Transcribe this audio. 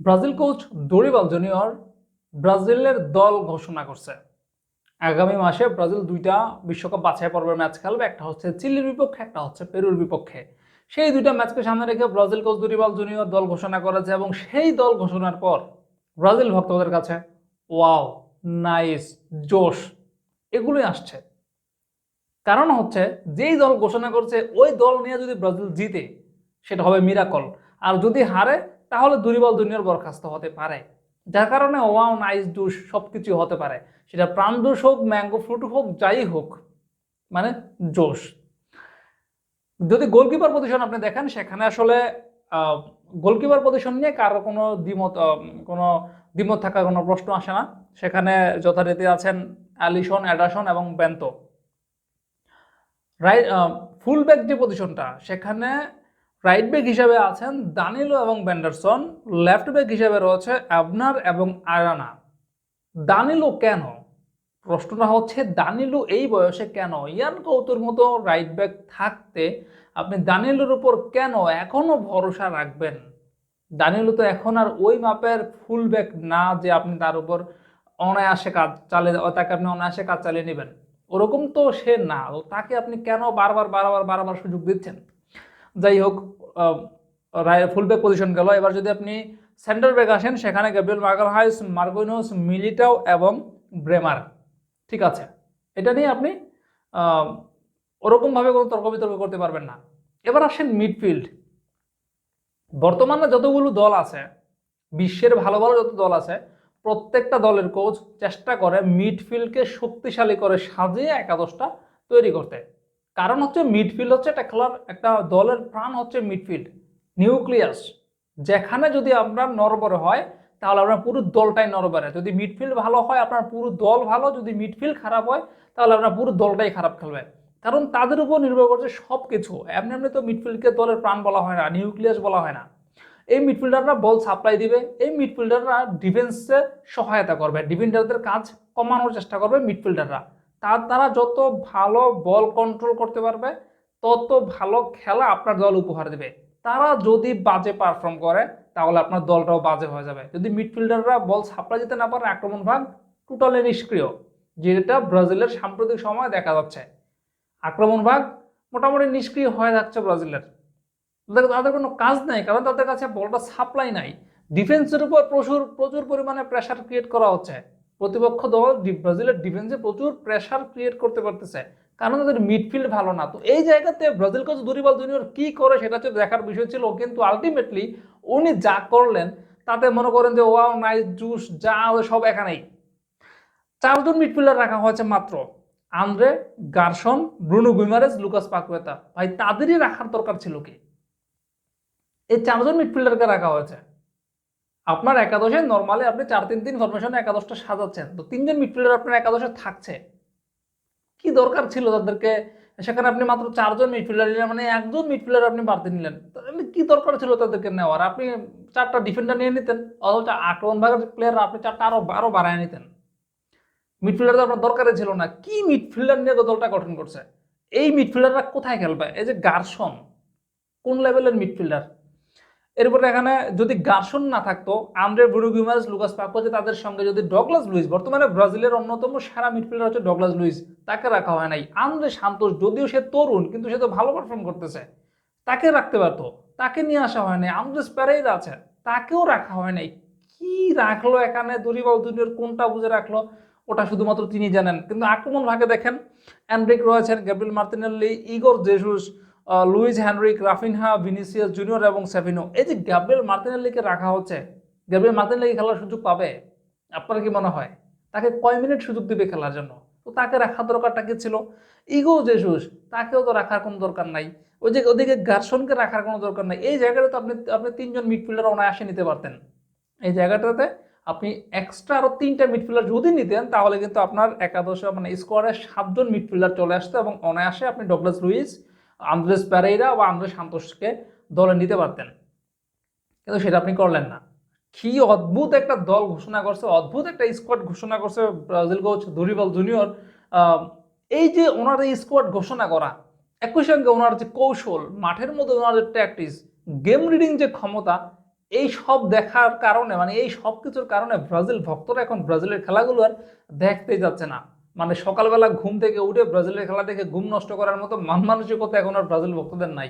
Brazil coach Dorival junior ব্রাজিলের দল ঘোষণা করছে। আগামী মাসে ব্রাজিল দুইটা বিশ্বকাপ বাছাই পর্বের ম্যাচ খেলবে। একটা হচ্ছে চিলির বিপক্ষে, একটা হচ্ছে পেরুর বিপক্ষে। সেই দুইটা ম্যাচকে সামনে রেখে ব্রাজিল কোচ দরিবাল জুনিয়র দল ঘোষণা করেছে এবং সেই দল ঘোষণার পর ব্রাজিল ভক্তদের কাছে, ওয়াও, নাইস, জোশ। এগুলোই আসছে। কারণ হচ্ছে যেই দল ঘোষণা করছে, ওই দল নিয়ে যদি ব্রাজিল জিতে, সেটা হবে মিরাকল। আর যদি হারে তাহলে দুর্বল দুনিয়ার বরখাস্ত হতে পারে। যার কারণে ওয়াও, নাইস, ডুস সব কিছু হতে পারে। সেটা প্রাণ ডুস হোক, ম্যাঙ্গো ফ্রুট হোক, যাই হোক মানে জোশ। যদি গোলকিপার পজিশন আপনি দেখেন, সেখানে আসলে গোলকিপার পজিশন নিয়ে কারও কোনো দ্বিমত কোনো দ্বিমত থাকার কোনো প্রশ্ন আসে না। সেখানে যথারীতি আছেন অ্যালিসন, অ্যাডাসন এবং বেন্তো। রাইট ফুল ব্যাক যে পজিশনটা, সেখানে রাইট ব্যাক হিসাবে আছেন দানিলো এবং ব্যান্ডারসন লেফট ব্যাক হিসাবে রয়েছে অ্যাবনার এবং আরানা দানিলো কেন? প্রশ্নটা হচ্ছে, দানিলো এই বয়সে কেন? ইয়ান কৌতুর মতো রাইট ব্যাক থাকতে আপনি দানিলোর উপর কেন এখনও ভরসা রাখবেন? দানিলো তো এখন আর ওই মাপের ফুল ব্যাক না যে আপনি তার উপর অনায়াসে কাজ চালিয়ে, তাকে আপনি অনায়াসে কাজ চালিয়ে নেবেন। ওরকম তো সে না। তাকে আপনি কেন বারবার বারবার বারবার সুযোগ দিচ্ছেন? যাই হোক ফুল ব্যাক পজিশন গেল। এবার যদি আপনি সেন্টার ব্যাক আসেন, সেখানে গ্যাব্রিয়েল মার্গালহাইস মার্গোইনোস মিলিটাও এবং ব্রেমার ঠিক আছে? এটা নিয়ে আপনি ওরকমভাবে কোনো তর্ক বিতর্ক করতে পারবেন না। এবার আসেন মিডফিল্ড বর্তমানে যতগুলো দল আছে, বিশ্বের ভালো ভালো যত দল আছে, প্রত্যেকটা দলের কোচ চেষ্টা করে মিডফিল্ডকে শক্তিশালী করে সাজিয়ে একাদশটা তৈরি করতে। কারণ হচ্ছে মিডফিল্ড হচ্ছে একটা খেলার, একটা দলের প্রাণ হচ্ছে মিডফিল্ড নিউক্লিয়াস যেখানে যদি আপনার নরবরে হয়, তাহলে আপনার পুরো দলটাই নরবরে। যদি মিডফিল্ড ভালো হয়, আপনার পুরো দল ভালো, যদি মিডফিল্ড খারাপ হয়, তাহলে আপনার পুরো দলটাই খারাপ খেলবে। কারণ তাদের উপর নির্ভর করছে সব কিছু এমনি এমনি তো মিডফিল্ডকে দলের প্রাণ বলা হয় না নিউক্লিয়াস বলা হয় না। এই মিডফিল্ডাররা বল সাপ্লাই দিবে, এই মিডফিল্ডাররা ডিফেন্সে সহায়তা করবে। ডিফেন্ডারদের কাজ কমানোর চেষ্টা করবে মিডফিল্ডাররা তার দ্বারা যত ভালো বল কন্ট্রোল করতে পারবে, তত ভালো খেলা আপনার দল উপহার দেবে। তারা যদি বাজে পারফর্ম করে, তাহলে আপনার দলটাও বাজে হয়ে যাবে। যদি মিডফিল্ডাররা বল সাপ্লাই দিতে না পারে, আক্রমণ ভাগ টোটালি নিষ্ক্রিয়, যেটা ব্রাজিলের সাম্প্রতিক সময় দেখা যাচ্ছে। আক্রমণ ভাগ মোটামুটি নিষ্ক্রিয় হয়ে যাচ্ছে ব্রাজিলের। তাদের তাদের কোনো কাজ নাই, কারণ তাদের কাছে বলটা সাপ্লাই নাই। ডিফেন্সের উপর প্রচুর প্রচুর পরিমাণে প্রেশার ক্রিয়েট করা হচ্ছে। প্রতিপক্ষ দল ব্রাজিলের ডিফেন্সে প্রচুর প্রেশার ক্রিয়েট করতে পারতেছে। কারণ তাদের মিডফিল্ড ভালো না। তো এই জায়গাতে ব্রাজিল কোচ দুরিবাল জুনিয়র কি করে সেটা হচ্ছে দেখার বিষয় ছিল। কিন্তু আলটিমেটলি উনি যা করলেন, তাতে মনে করেন যে, ওয়াও নাইস জুস যা সব এখানেই। চারজন মিডফিল্ডার রাখা হয়েছে মাত্র। Andre, Gerson, Bruno Guimaraes Lucas Paqueta. ভাই, তাদেরই রাখার দরকার ছিল কি? এই চারজন মিডফিল্ডারকে রাখা হয়েছে। আপনার একাদশে নর্মালি আপনি চার তিন তিন ফরমেশনে একাদশটা সাজাচ্ছেন। তো তিনজন মিডফিল্ডার আপনার একাদশে থাকছে। কি দরকার ছিল তাদেরকে? সেখানে আপনি মাত্র চারজন মিডফিল্ডার নিলেন মানে একজন মিডফিল্ডার আপনি বাড়তে নিলেন। কি দরকার ছিল তাদেরকে নেওয়ার? আপনি চারটা ডিফেন্ডার নিয়ে নিতেন, অথচ আক্রমণ ভাগের প্লেয়ার আপনি চারটা আরও আরও বাড়ায় নিতেন। মিডফিল্ডার তো আপনার দরকারই ছিল না। কি মিডফিল্ডার নিয়ে দলটা গঠন করছে? এই মিডফিল্ডাররা কোথায় খেলবে? এই যে গার্সন কোন লেভেলের মিডফিল্ডার এরপরে এখানে যদি গার্সন না থাকতো, আন্দ্রে ব্রুগুইমাস লুকাস পাকোজে তাদের সঙ্গে যদি ডগলাস লুইস, বর্তমানে ব্রাজিলের অন্যতম সেরা মিডফিল্ডার হচ্ছে ডগলাস লুইস, তাকে রাখা হয় নাই। আন্দ্রে সান্তোষ যদিও সে তরুণ, কিন্তু সে তো ভালো পারফর্ম করতেছে। তাকে রাখতে পারতো, তাকে নিয়ে আসা হয় নাই। আন্দ্রেস প্যারেইরা আছে, তাকেও রাখা হয় নাই। কি রাখল এখানে দরিবাল দুনিয়ার কোনটা বুঝে রাখল, ওটা শুধুমাত্র তিনি জানেন। কিন্তু আক্রমণ ভাগে দেখেন অ্যান্ড্রিক রয়েছেন, Gabriel Martinelli Igor Jesus Luis Henrique, Raphinha, Vinicius Junior এবং সেভিনো। এই যে গ্যাব্রিয়েল মার্তিনেল্লিকে রাখা হচ্ছে, গ্যাব্রিয়েল মার্তিনেল্লি খেলার সুযোগ পাবে? আপনার কি মনে হয়? তাকে কয় মিনিট সুযোগ দিবে খেলার জন্য? তো তাকে রাখার দরকারটা কি ছিল? ইগো জেসুস, তাকেও তো রাখার কোনো দরকার নাই। ওই যে ওদিকে গার্সনকে রাখার কোনো দরকার নাই। এই জায়গাটা তো আপনি আপনি তিনজন মিডফিল্ডার অনায়াসে নিতে পারতেন। এই জায়গাটাতে আপনি এক্সট্রা আরও তিনটা মিডফিল্ডার যদি নিতেন, তাহলে কিন্তু আপনার একাদশে মানে স্কোয়াডে সাতজন মিডফিল্ডার চলে আসতো এবং অনায়াসে আপনি ডগলাস লুইস আন্দ্রেস প্যারেইরা বা আন্দ্রেস সান্তোষকে দলে নিতে পারতেন। কিন্তু সেটা আপনি করলেন না। কি অদ্ভুত একটা দল ঘোষণা করছে, অদ্ভুত একটা স্কোয়াড ঘোষণা করছে ব্রাজিল কোচ দরিবাল জুনিয়র এই যে ওনার এই স্কোয়াড ঘোষণা করা, একই সঙ্গে ওনার যে কৌশল, মাঠের মধ্যে ওনার যে প্র্যাকটিস গেম রিডিং যে ক্ষমতা, এই সব দেখার কারণে মানে এই সব কিছুর কারণে ব্রাজিল ভক্তরা এখন ব্রাজিলের খেলাগুলো আর দেখতেই যাচ্ছে না। মানে সকালবেলা ঘুম থেকে উঠে ব্রাজিলের খেলা দেখে ঘুম নষ্ট করার মতো মান মানসিকতা এখন আর ব্রাজিল ভক্তদের নাই।